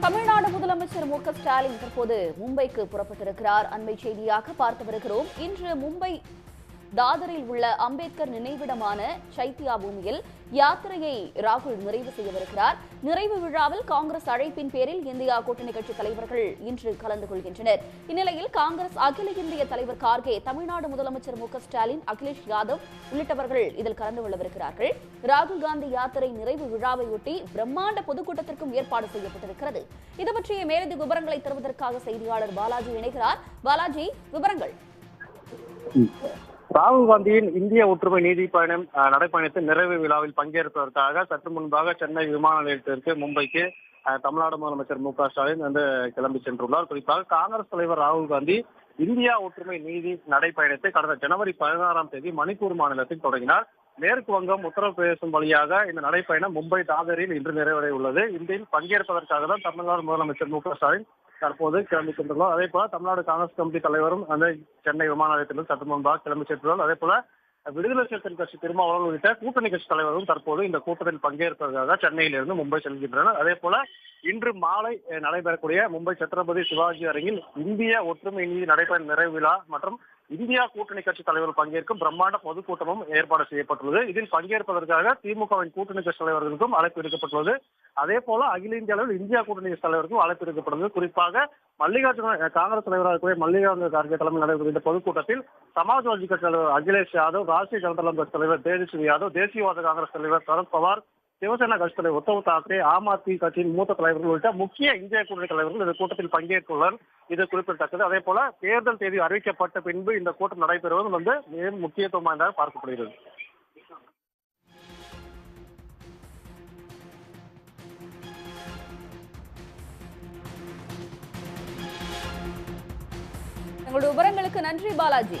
தமிழ்நாடு முதலமைச்சர் மு ஸ்டாலின் தற்போது மும்பைக்கு புறப்பட்டிருக்கிறார். அண்மை செய்தியாக பார்த்து வருகிறோம். இன்று மும்பை தாதரில் உள்ள அம்பேத்கர் நினைவிடமான சைத்யா பூமியில் யாத்திரையை ராகுல் நிறைவு செய்யவிருக்கிறார். நிறைவு விழாவில் காங்கிரஸ் அழைப்பின் பேரில் இந்தியா கூட்டணி கட்சி தலைவர்கள் இன்று கலந்து கொள்கின்றனர். இந்நிலையில் காங்கிரஸ் அகில இந்திய தலைவர் கார்கே தமிழ்நாடு முதலமைச்சர் மு ஸ்டாலின் அகிலேஷ் யாதவ் உள்ளிட்டவர்கள் இதில் கலந்து கொள்ளவிருக்கிறார்கள். ராகுல் காந்தி யாத்திரை நிறைவு விழாவையொட்டி பிரம்மாண்ட பொதுக்கூட்டத்திற்கும் ஏற்பாடு செய்யப்பட்டிருக்கிறது. இது பற்றிய மேலதிக விவரங்களை தருவதற்காக செய்தியாளர் பாலாஜி இணைகிறார். பாலாஜி விவரங்கள். ராகுல் காந்தியின் இந்திய ஒற்றுமை நீதி பயணம் அஹ், நிறைவு விழாவில் பங்கேற்பதற்காக சற்று முன்பாக சென்னை விமான நிலையத்திற்கு மும்பைக்கு தமிழ்நாடு முதலமைச்சர் மு க ஸ்டாலின் வந்து கிளம்பி சென்றுள்ளார். குறிப்பாக காங்கிரஸ் தலைவர் ராகுல் காந்தி இந்தியா ஒற்றுமை நீதி நடைப்பயணத்தை கடந்த ஜனவரி பதினாறாம் தேதி மணிப்பூர் மாநிலத்தில் தொடங்கினார். மேற்கு வங்கம் உத்தரப்பிரதேசம் வழியாக இந்த நடைப்பயணம் மும்பை தாதரில் இன்று நிறைவடைய உள்ளது இந்தியில் பங்கேற்பதற்காக தான் தமிழ்நாடு முதலமைச்சர் மு க ஸ்டாலின் தற்போது கிளம்பி சென்றுள்ளோம் அதே போல தமிழ்நாடு காங்கிரஸ் கமிட்டி தலைவரும் அந்த சென்னை விமான நிலையத்திலும் சற்று முன்பாக கிளம்பி சென்றுள்ளார். அதே போல விடுதலை சிறுத்தைகள் கட்சி திருமாவளவன் உள்ளிட்ட கூட்டணி கட்சி தலைவரும் தற்போது இந்த கூட்டத்தில் பங்கேற்பதற்காக சென்னையிலிருந்து மும்பை செல்கின்றனர். அதே போல இன்று மாலை நடைபெறக்கூடிய மும்பை சத்ரபதி சிவாஜி அரங்கில் இந்திய ஒற்றுமை நீதி நடைபெற நிறைவு விழா மற்றும் இந்தியா கூட்டணி கட்சி தலைவர்கள் பங்கேற்கும் பிரம்மாண்ட பொதுக்கூட்டமும் ஏற்பாடு செய்யப்பட்டுள்ளது. இதில் பங்கேற்பதற்காக திமுகவின் கூட்டணி கட்சி தலைவர்களுக்கும் அழைப்பு விடுக்கப்பட்டுள்ளது. அதே போல அகில இந்திய அளவில் இந்தியா கூட்டணி கட்சி தலைவருக்கும் அழைப்பு விடுக்கப்பட்டுள்ளது. குறிப்பாக மல்லிகார்ஜுன காங்கிரஸ் தலைவராக இருக்கக்கூடிய மல்லிகார்ஜுன கார்கே தலைமையில் நடைபெறும் இந்த பொதுக்கூட்டத்தில் சமாஜ்வாதி கட்சி தலைவர் அகிலேஷ் யாதவ் ராஷ்டிரிய ஜனதா தளம் தலைவர் தேஜஸ்வி யாதவ் தேசியவாத காங்கிரஸ் தலைவர் சரத்பவார் சிவசேனா கட்சித் தலைவர் உத்தவ் தாக்கரே ஆம் ஆத்மி கட்சியின் மூத்த தலைவர்கள் உள்ளிட்ட முக்கிய இந்திய கூட்டணி தலைவர்கள் இந்த கூட்டத்தில் பங்கேற்றுள்ளனர். இது குறிப்பிடத்தக்கது. அதே போல தேர்தல் தேதி அறிவிக்கப்பட்ட பின்பு இந்த கூட்டம் நடைபெறுவது வந்து மிக முக்கியத்துவம் வாய்ந்ததாக பார்க்கப்படுகிறது. உங்களுடைய விவரங்களுக்கு நன்றி பாலாஜி.